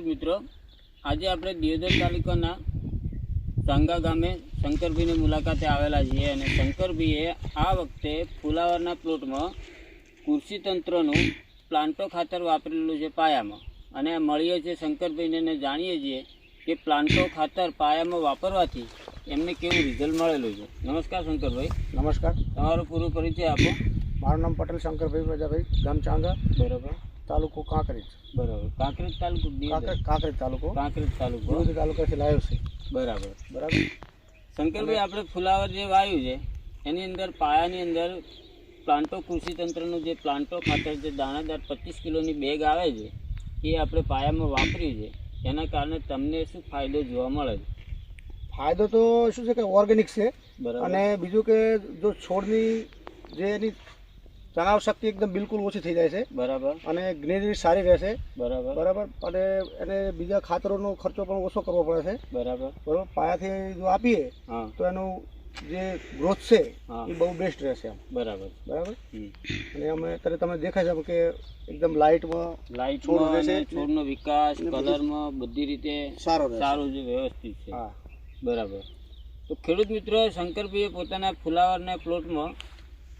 મિત્રો આજે આપણે દિયોદર તાલુકાના સાંગા ગામે શંકરભાઈની મુલાકાતે આવેલા છીએ અને શંકરભાઈએ આ વખતે ફુલાવરના પ્લોટમાં કૃષિ તંત્રનું પ્લાન્ટો ખાતર વાપરેલું છે પાયામાં. અને મળીએ છીએ શંકરભાઈને જાણીએ છીએ કે પ્લાન્ટો ખાતર પાયામાં વાપરવાથી એમને કેવું રિઝલ્ટ મળેલું છે. નમસ્કાર શંકરભાઈ. નમસ્કાર. તમારો પૂરો પરિચય આપો. મારું નામ પટેલ શંકરભાઈ પ્રજાભાઈ ગામ ચાંગા બરાબર. તાલુકો કાંકરેજ. બરાબર. કાંકરેજ તાલુકો કાંકરેજ તાલુકો. કાંકરેજ તાલુકો. તાલુકા તાલુકાથી લાવ્યો છે. બરાબર. બરાબર? શંકરભાઈ આપણે ફુલાવર જે વાયુ છે એની અંદર પાયાની અંદર પ્લાન્ટો કૃષિ તંત્રનું જે પ્લાન્ટો ખાતર જે દાણાદાર પચીસ કિલોની બેગ આવે છે એ આપણે પાયામાં વાપર્યું છે. એના કારણે તમને શું ફાયદો જોવા મળે છે? ફાયદો તો શું છે કે ઓર્ગેનિક છે. બરાબર. અને બીજું કે જો છોડની જે એની તણાવ શક્તિ એકદમ બિલકુલ ઓછી થઈ જાય છે. બરાબર. અને ગ્રીનરી સારી રહેશે. બરાબર. બરાબર. અને એને બીજા ખાતરોનો ખર્ચો પણ ઓછો કરવો પડે છે. બરાબર. બરાબર. પાયાથી જો આપીએ હા. તો એનું જે ગ્રોથ છે. એ બહુ બેસ્ટ રહેશે આમ બરાબર. બરાબર. અને અમે અત્યારે તમે દેખાય છે કે એકદમ લાઇટમાં લાઇટ છોડ રહેશે છોડનો વિકાસ કલરમાં બધી રીતે સારો સારું જે વ્યવસ્થિત છે. હા. બરાબર. તો ખેડૂત મિત્રો શંકરભાઈએ પોતાના ફુલાવરના પ્લોટમાં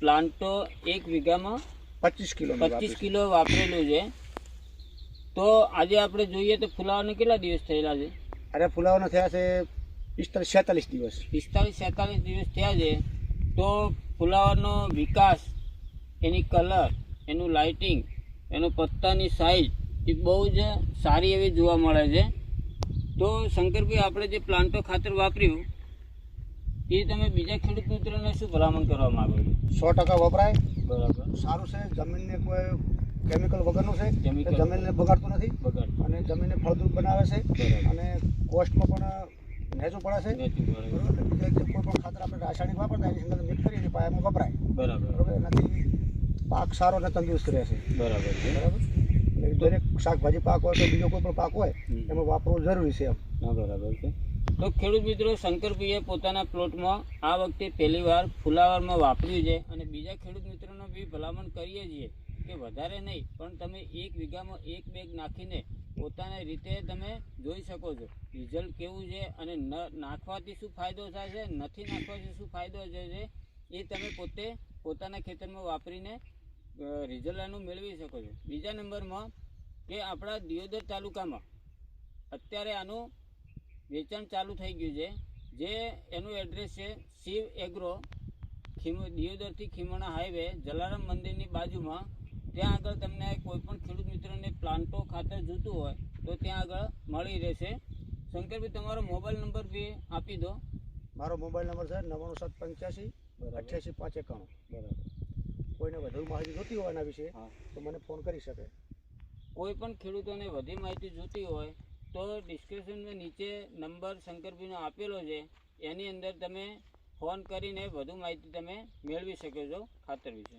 પ્લાન્ટો એક વીઘામાં પચીસ કિલો પચીસ કિલો વાપરેલું છે. તો આજે આપણે જોઈએ તો ફુલાવાને કેટલા દિવસ થયેલા છે? અરે ફુલાવાના થયા છે પિસ્તાલીસ છેતાલીસ દિવસ. પિસ્તાલીસ છેતાલીસ દિવસ થયા છે. તો ફુલાવાનો વિકાસ એની કલર એનું લાઇટિંગ એનો પત્તાની સાઇઝ એ બહુ જ સારી એવી જોવા મળે છે. તો શંકરભાઈ આપણે જે પ્લાન્ટો ખાતર વાપર્યું એ તમે બીજા ખેડૂત મિત્રોને શું ભલામણ કરવા માંગો છો? સો ટકા વપરાય. બરાબર. સારું છે જમીનને કોઈ કેમિકલ વગરનું છે કેમિકલ જમીનને બગાડતું નથી બગાડ અને જમીનને ફળદ્રુપ બનાવે છે અને કોસ્ટમાં પણ નેચું પડે છે. બરાબર. બીજા કોઈ પણ ખાતર આપણે રાસાયણિક વાપરતા એની અંદર મિક્સ કરીને પાયામાં વપરાય. બરાબર. એનાથી પાક સારો અને તંદુરસ્ત રહેશે બરાબર છે. બરાબર? દરેક શાકભાજી પાક હોય કે બીજો કોઈ પણ પાક હોય એમાં વાપરવું જરૂરી છે એમ. બરાબર છે. તો ખેડૂત મિત્રો શંકરભાઈએ પોતાના પ્લોટમાં આ વખતે પહેલીવાર ફુલાવરમાં વાપર્યું છે અને બીજા ખેડૂત મિત્રોને બી ભલામણ કરીએ છીએ કે વધારે નહીં, પણ તમે એક વીઘામાં એક બેગ નાખીને પોતાની રીતે તમે જોઈ શકો છો. રિઝલ્ટ કેવું છે અને ન નાખવાથી શું ફાયદો થાય છે નથી નાખવાથી શું ફાયદો છે, એ તમે પોતે પોતાના ખેતરમાં વાપરીને રિઝલ્ટ એનું મેળવી શકો છો. બીજા નંબરમાં કે આપણા દિયોદર તાલુકામાં અત્યારે આનું વેચાણ ચાલુ થઈ ગયું છે. જે એનું એડ્રેસ છે શિવ એગ્રો ખીમ દિયોદરથી ખીમણા હાઈવે જલારામ મંદિરની બાજુમાં. ત્યાં આગળ તમને કોઈપણ ખેડૂત મિત્રને પ્લાન્ટો ખાતર જોતું હોય તો ત્યાં આગળ મળી રહેશે. શંકરભાઈ તમારો મોબાઈલ નંબર બી આપી દો. મારો મોબાઈલ નંબર છે નવ્વાણું સાત પંચ્યાસી બરાબર. અઠ્યાસી પાંચ એકાણું. બરાબર. કોઈને વધુ માહિતી જોતી હોય એના વિશે તો મને ફોન કરી શકે. કોઈ પણ ખેડૂતોને વધુ માહિતી જોતી હોય તો ડિસ્ક્રિપ્શનમાં નીચે નંબર શંકરભાઈનો આપેલો છે, એની અંદર તમે ફોન કરીને વધુ માહિતી તમે મેળવી શકો છો ખાતર વિશે.